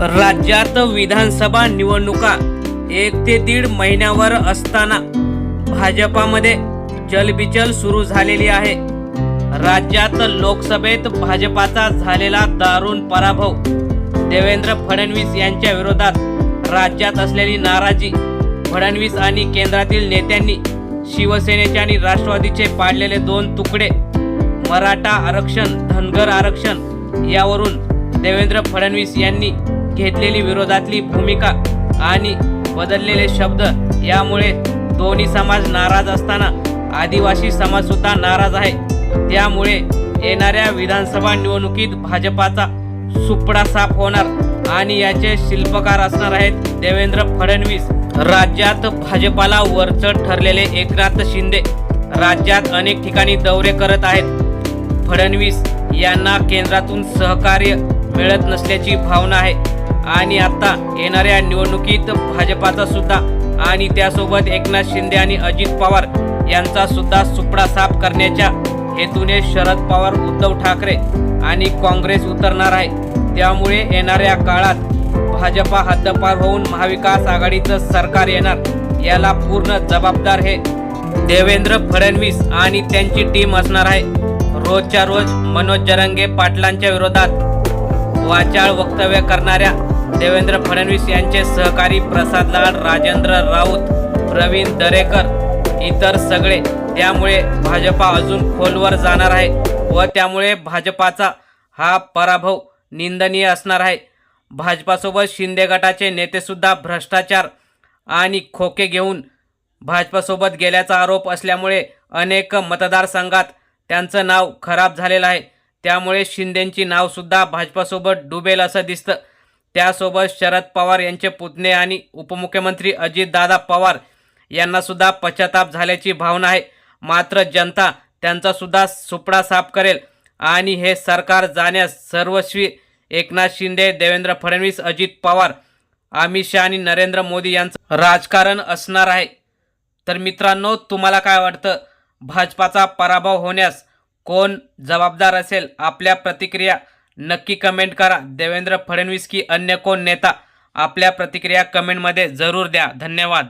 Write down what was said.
राज्यात विधानसभा निवडणुका एक ते दीड महिन्यावर असताना भाजपामध्ये जलबिचल सुरू झालेली आहे. राज्यात लोकसभेत भाजपाचा झालेला दारुण पराभव देवेंद्र फडणवीस यांच्या विरोधात राज्यात असलेली नाराजी फडणवीस आणि केंद्रातील नेत्यांनी शिवसेनेचे आणि राष्ट्रवादीचे पाडलेले दोन तुकडे मराठा आरक्षण धनगर आरक्षण यावरून देवेंद्र फडणवीस यांनी घेतलेली विरोधातली भूमिका आणि बदललेले शब्द यामुळे दोन्ही समाज नाराज असताना आदिवासी समाज सुद्धा नाराज आहे. त्यामुळे येणाऱ्या विधानसभा निवडणुकीत भाजपाचा सुपडा साफ होणार आणि याचे शिल्पकार असणार आहेत देवेंद्र फडणवीस. राज्यात भाजपाला वरचढ ठरलेले एकनाथ शिंदे राज्यात अनेक ठिकाणी दौरे करत आहेत. फडणवीस यांना केंद्रातून सहकार्य मिळत नसल्याची भावना आहे. आणि आता येणाऱ्या निवडणुकीत भाजपाचा सुद्धा आणि त्यासोबत एकनाथ शिंदे आणि अजित पवार यांचा सुद्धा सुपडा साफ करण्याच्या हेतूने शरद पवार उद्धव ठाकरे आणि काँग्रेस उतरणार आहे. त्यामुळे येणाऱ्या काळात भाजपा हद्दपार होऊन महाविकास आघाडीचं सरकार येणार याला पूर्ण जबाबदार हे देवेंद्र फडणवीस आणि त्यांची टीम असणार आहे. रोजच्या रोज मनोज जरंगे पाटलांच्या विरोधात वाचाळ वक्तव्य करणाऱ्या देवेंद्र फडणवीस यांचे सहकारी प्रसाद लाड राजेंद्र राऊत प्रवीण दरेकर इतर सगळे. त्यामुळे भाजपा अजून खोलवर जाणार आहे व त्यामुळे भाजपाचा हा पराभव निंदनीय असणार आहे. भाजपासोबत शिंदे गटाचे नेतेसुद्धा भ्रष्टाचार आणि खोके घेऊन भाजपासोबत गेल्याचा आरोप असल्यामुळे अनेक मतदारसंघात त्यांचं नाव खराब झालेलं आहे. त्यामुळे शिंदेंची नावसुद्धा भाजपासोबत डुबेल असं दिसतं. त्यासोबत शरद पवार यांचे पुतणे आणि उपमुख्यमंत्री अजितदादा पवार यांनासुद्धा पश्चाताप झाल्याची भावना आहे. मात्र जनता त्यांचासुद्धा सुपडा साफ करेल आणि हे सरकार जाण्यास सर्वस्वी एकनाथ शिंदे देवेंद्र फडणवीस अजित पवार अमित शहा आणि नरेंद्र मोदी यांचं राजकारण असणार आहे. तर मित्रांनो तुम्हाला काय वाटतं? भाजपाचा पराभव होण्यास कोण जबाबदार असेल? आपल्या प्रतिक्रिया नक्की कमेंट करा. देवेंद्र फडणवीस की अन्य कोण नेता? आपल्या प्रतिक्रिया कमेंटमध्ये जरूर द्या. धन्यवाद.